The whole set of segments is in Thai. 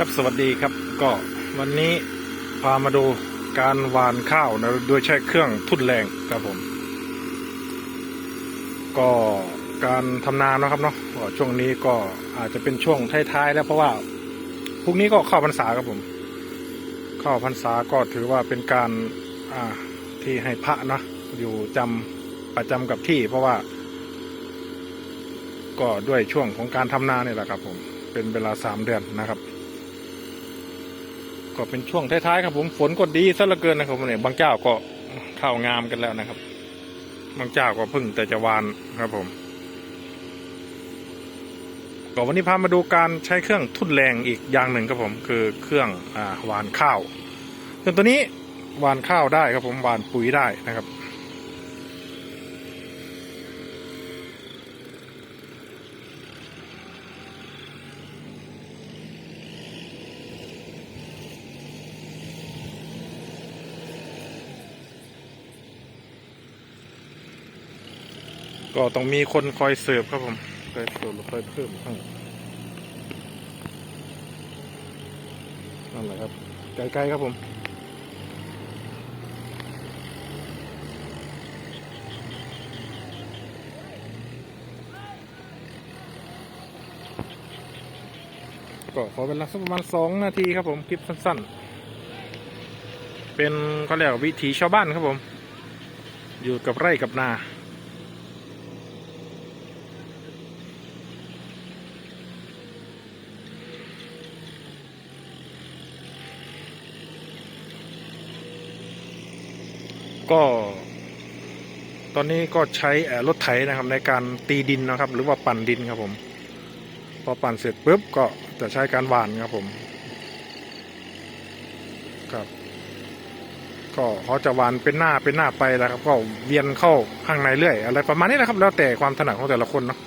ครับสวัสดีครับก็วันนี้พามาดูการหวานข้าวนะโดยใช้เครื่องทุ่นแรงครับผม ก็การทำนาเนาะครับเนาะก็ช่วงนี้ก็อาจจะเป็นช่วงท้ายๆแล้วเพราะว่าพรุ่งนี้ก็เข้าพรรษาครับผม เข้าพรรษาก็ถือว่าเป็นการอ่าที่ให้พระนะอยู่จำประจำกับที่ เพราะว่า ก็ด้วยช่วงของการทำนาเนี่ยแหละครับผมเป็นเวลาสามเดือนนะครับ ก็เป็นช่วงท้ายๆครับผมฝนก็ดีซะเหลือเกินนะครับผมเนี่ยบางเจ้าก็ข้าวงามกันแล้วนะครับ บางเจ้าก็พึ่งแต่จะวานครับผมก็วันนี้พามาดูการใช้เครื่องทุ่นแรงอีกอย่างหนึ่งครับผมคือเครื่องอ่าหวานข้าวเครื่องตัวนี้หวานข้าวได้ครับผมหวานปุ๋ยได้นะครับ ก็ต้องมีคนคอยเสิร์ฟครับผมคอยเสิร์ฟคอยเพิ่มให้นั่นแหละครับไกลๆครับผมก็ขอเวลาสักประมาณสองนาทีครับผมคลิปสั้นๆ เป็นเขาเรียกว่าวิถีชาวบ้านครับผม อยู่กับไร่กับนา ก็ ตอนนี้ก็ใช้เอ่อรถไถนะครับในการตีดินนะครับ หรือว่าปั่นดินครับผม พอปั่นเสร็จปุ๊บก็จะใช้การหว่านครับผมครับ ก็เขาจะหว่านเป็นหน้าเป็นหน้าไปแล้วครับ ก็เวียนเข้าข้างในเรื่อยอะไรประมาณนี้นะครับ แล้วแต่ความถนัดของแต่ละคนเนาะ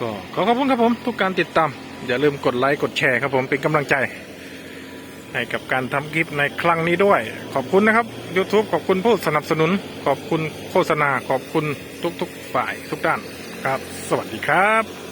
ก็ขอขอบคุณครับผมทุกการติดตาม อย่าลืมกดไลค์กดแชร์ครับผมเป็นกำลังใจ ให้กับการทำคลิปในครั้งนี้ด้วย ขอบคุณนะครับ YouTube ขอบคุณผู้สนับสนุน ขอบคุณโฆษณาขอบคุณทุกๆฝ่ายทุกด้านครับ สวัสดีครับ